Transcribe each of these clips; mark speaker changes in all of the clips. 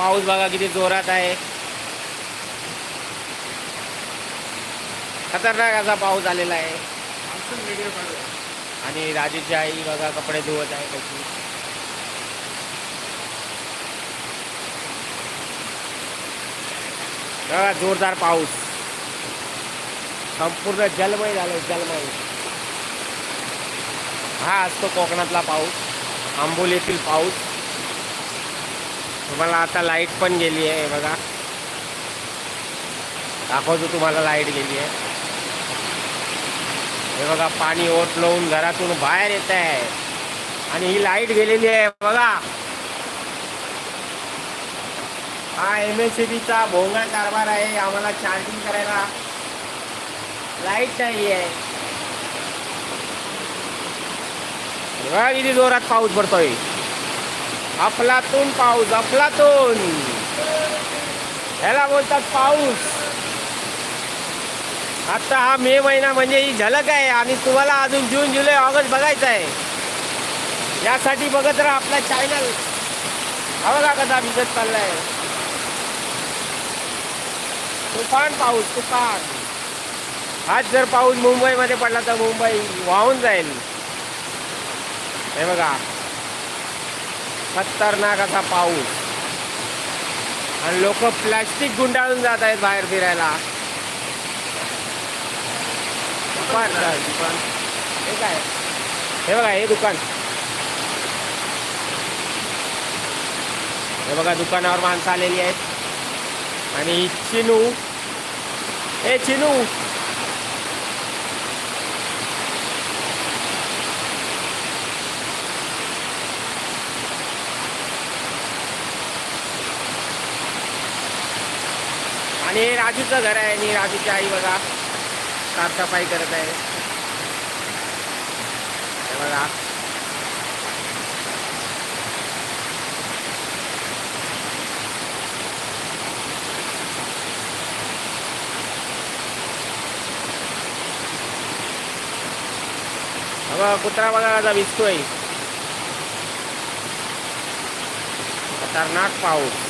Speaker 1: पाऊस बघा किती जोरात आहे. खतरनाक असा पाऊस आलेला आहे. आणि राजूची आई बघा कपडे धुवत आहे कशी बघा जोरदार पाऊस. संपूर्ण जलमय झालं जलमय. हा असतो कोकणातला पाऊस आंबोलीतील पाऊस. तुम्हाला आता लाइट पण गेली आहे बघा. दाखवतो तुम्हाला लाइट गेली आहे. हे बघा पाणी ओटलवून घरातून बाहेर येत आहे. आणि ही लाइट गेलेली आहे बघा. हा एम एस सी बीचा भोंगा कारभार आहे आम्हाला चार्जिंग करायला. लाइट नाही आहे. बघा किती जोरात पाऊस पडतोय. अफलातून पाऊस अफलातून. ह्याला बोलतात पाऊस. आता हा मे महिना म्हणजे ही झलक आहे. आणि तुम्हाला अजून जून जुलै ऑगस्ट बघायचं आहे. यासाठी बघत राहा आपला चॅनल हा बघा कसा भिजत चाललाय. तुफान पाऊस तुफान. आज जर पाऊस मुंबईमध्ये पडला तर मुंबई वाहून जाईल. हे बघा. खतरनाक असा पाऊस. आणि लोक प्लॅस्टिक गुंडाळून जात आहेत बाहेर फिरायला. दुकान हे काय? हे बघा हे दुकान. हे बघा दुकानावर माणसं आलेली आहेत. आणि चिनू. हे चिनू. आणि हे राजूचं घर आहे आणि राजूची आई बघा साफसफाई करत आहे. बघा हा बघा. कुत्रा बघा आहे भिजतोय खतरनाक पाऊस.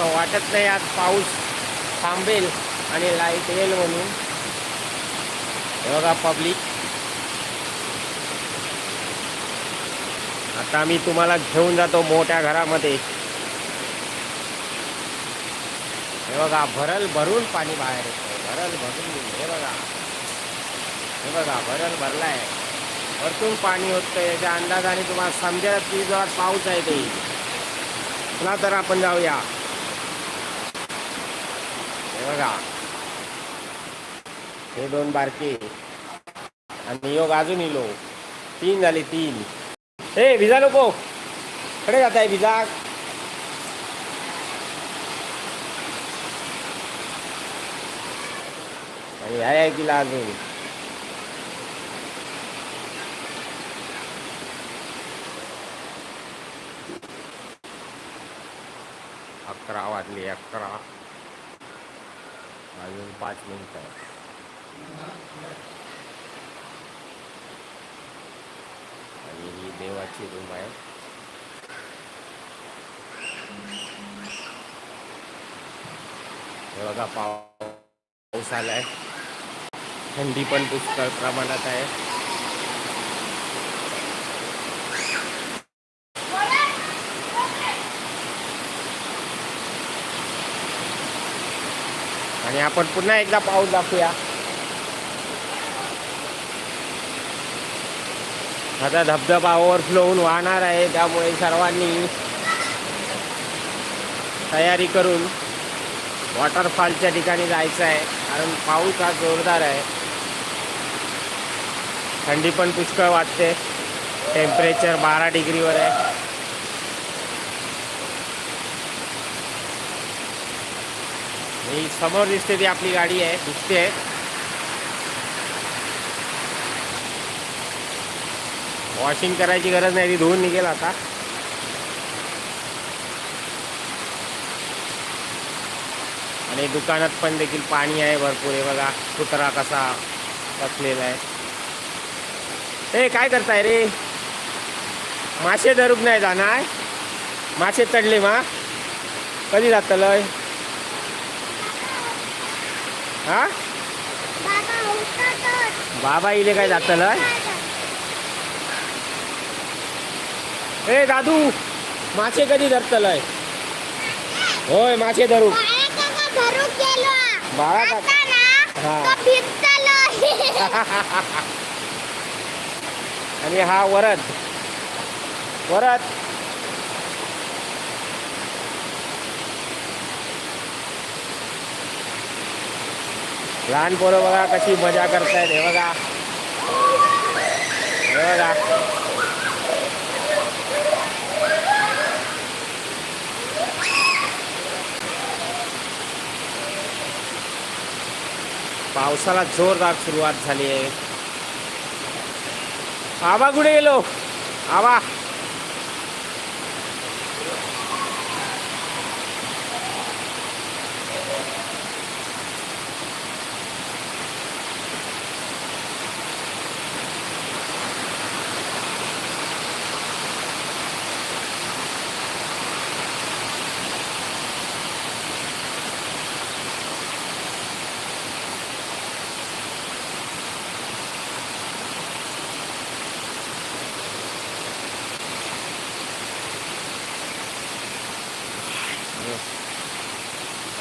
Speaker 1: असं वाटत नाही आज पाऊस थांबेल आणि लाइट येईल म्हणून. हे बघा पब्लिक आता मी तुम्हाला घेऊन जातो मोठ्या घरामध्ये. हे बघा भरल भरून पाणी बाहेर येतो भरल भरून हे बघा. हे बघा भरल भरलाय. भरतून पाणी होतं याच्या अंदाजाने तुम्हाला समजेल की जोरात पाऊस आहे ते. चला तर आपण जाऊया. हे बघा. हे दोन बारके. आणि योग अजून इलो. तीन झाले तीन. हे भिजा नको. कडे जात आहे भिजा. आणि आहे तिला अजून. अकरा वाजले अकरा. अजून पाच मिनिट आहे. आणि ही देवाची रूम आहे. हे बघा पाव पाऊस आलाय. थंडी पण पुष्कळ प्रमाणात आहे. आणि आपण पुन्हा एकदा पाऊस दाखवूया. आता धबधबा ओव्हरफ्लो होऊन वाहणार आहे त्यामुळे सर्वांनी तयारी करून वॉटरफॉलच्या ठिकाणी जायचं आहे कारण पाऊस हा जोरदार आहे. थंडी पण पुष्कळ वाटते. टेम्परेचर बारा डिग्रीवर आहे. ही समोर दिसते ती आपली गाडी आहे दिसते. आहे वॉशिंग करायची गरज नाही ती धुवून निघेल आता. आणि दुकानात पण देखील पाणी आहे भरपूर हे बघा कुत्रा कसा कसलेला आहे. ए काय करताय रे? मासे धरूक नाही जाणार? मासे चढले मा? कधी जातलं हा?
Speaker 2: बाबा
Speaker 1: इले काय जातल ए दादू मासे कधी धरतलय होय मासे धरू.
Speaker 2: बाळा
Speaker 1: हा. आणि हा वरद. वरद. लहान पोरं बघा कशी मजा करतायत हे बघा. हे बघा. पावसाला जोरदार सुरुवात झाली आहे. आबा कुठे गेलो? आबा.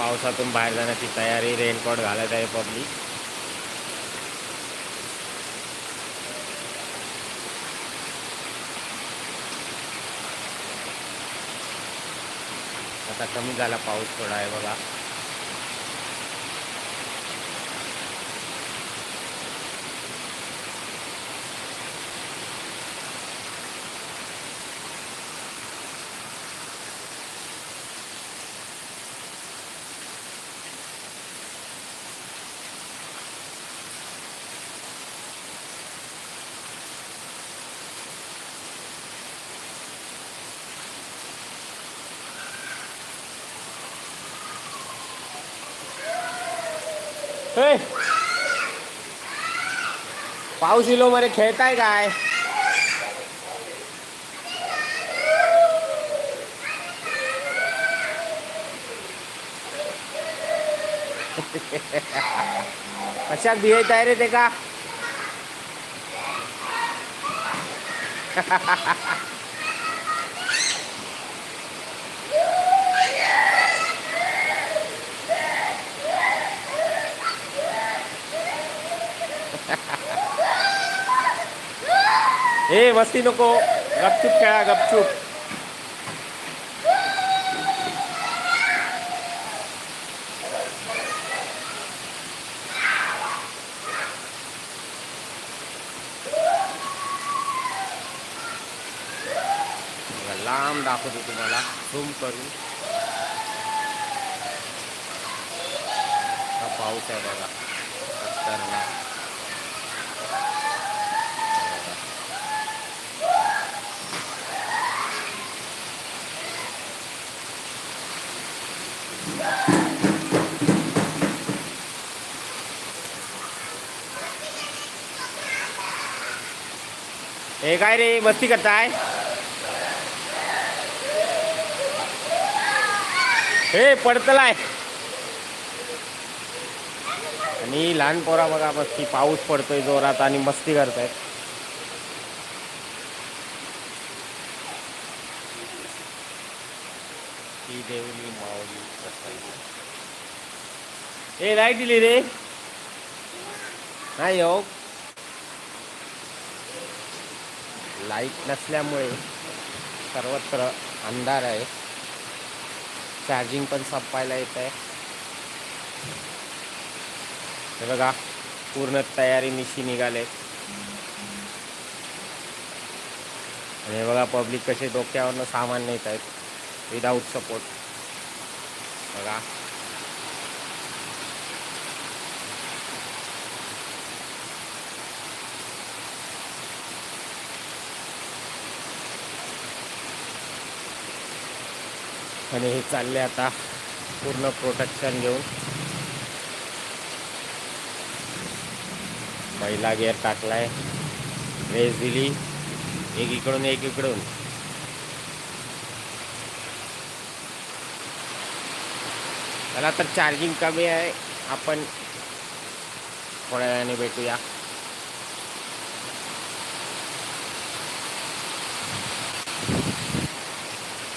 Speaker 1: पावसातून बाहेर जाण्याची तयारी रेनकोट घालत आहे पब्लिक आता कमी झाला पाऊस थोडा आहे बघा. हे पाऊस इलो मध्ये खेळताय काय कशात भियत आहे रे ते का ए मस्ती नको गपचूप खेळा गपचूप. बघा, लांब दाखवतो तुम्हाला झूम करून. हा पाऊस आहे बघा हे काय रे मस्ती करताय? हे पडतलाय. आणि लहान पोरा बघा मस्ती. पाऊस पडतोय जोरात आणि मस्ती करतायत. ती देवली माऊली हे ए लाइट दिली रे. नाही हो. लाइट नसल्यामुळे सर्वत्र अंधार आहे. चार्जिंग पण संपायला येत आहे. हे बघा पूर्ण तयारी निशी निघाले. आणि हे बघा पब्लिक कसे डोक्यावरनं सामान नेत आहेत. विदाऊट सपोर्ट बघा. आणि हे चालले आता पूर्ण प्रोटेक्शन घेऊन. पहिला गेअर टाकलाय. रेस दिली. एक इकडून एक इकडून चला तर चार्जिंग कमी आहे. आपण थोड्या वेळाने भेटूया.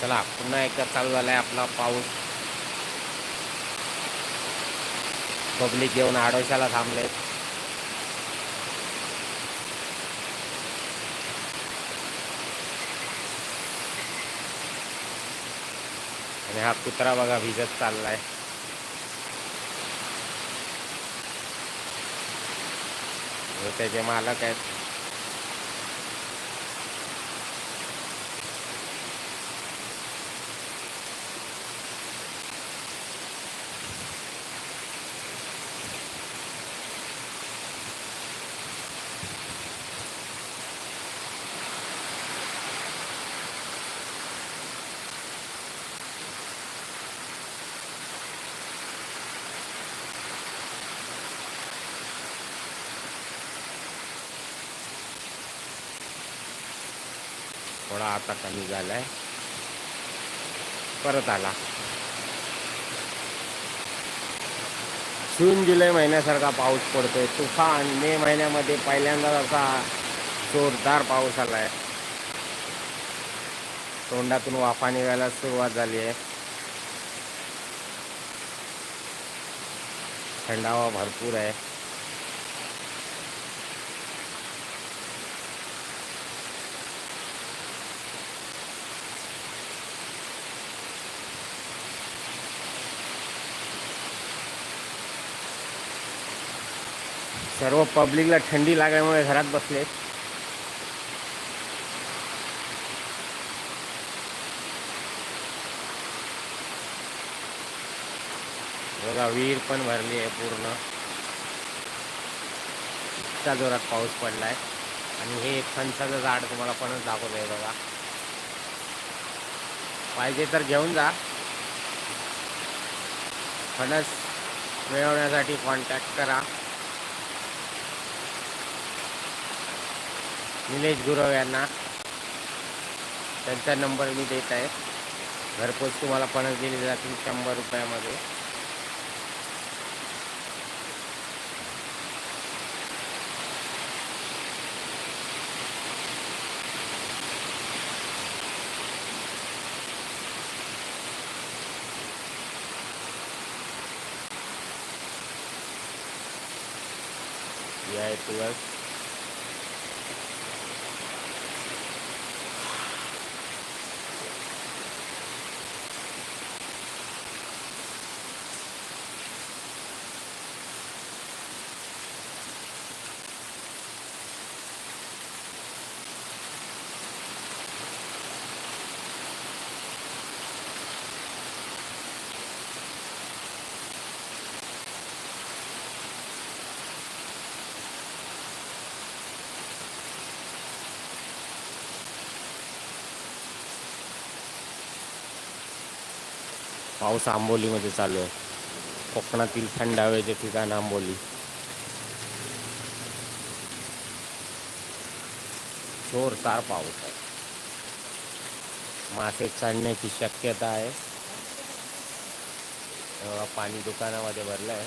Speaker 1: चला पुन्हा एकदा चालू झालाय आपला पाऊस. पब्लिक येऊन आडोशाला थांबले आणि हा कुत्रा बघा भिजत चाललाय. त्याचे मालक आहेत. थोडा आता कमी झालाय. परत आला. जून जुलै महिन्यासारखा पाऊस पडतोय. तुफान मे महिन्यामध्ये पहिल्यांदा असा जोरदार पाऊस आलाय. तोंडातून वाफा निघायला सुरुवात झाली आहे. थंडावा भरपूर आहे. सर्व पब्लिकला थंडी लागल्यामुळे घरात बसले. बघा विहीर पण भरली आहे पूर्ण. इतका जोरात पाऊस पडलाय. आणि हे एक फणसाचं झाड तुम्हाला पणच दाखवत आहे बघा. पाहिजे तर घेऊन जा. फणस मिळवण्यासाठी कॉन्टॅक्ट करा. निलेश गुरव यांना त्यांचा नंबर मी देत आहे. घरपोच तुम्हाला पणस दिले जातील शंभर रुपयामध्ये. या आहे तुळस पाऊस आंबोलीमध्ये चालू आहे. कोकणातील थंड हवेचे ठिकाण आंबोली. जोरदार पाऊस आहे. मासे चढण्याची शक्यता आहे. पाणी दुकानामध्ये भरलं आहे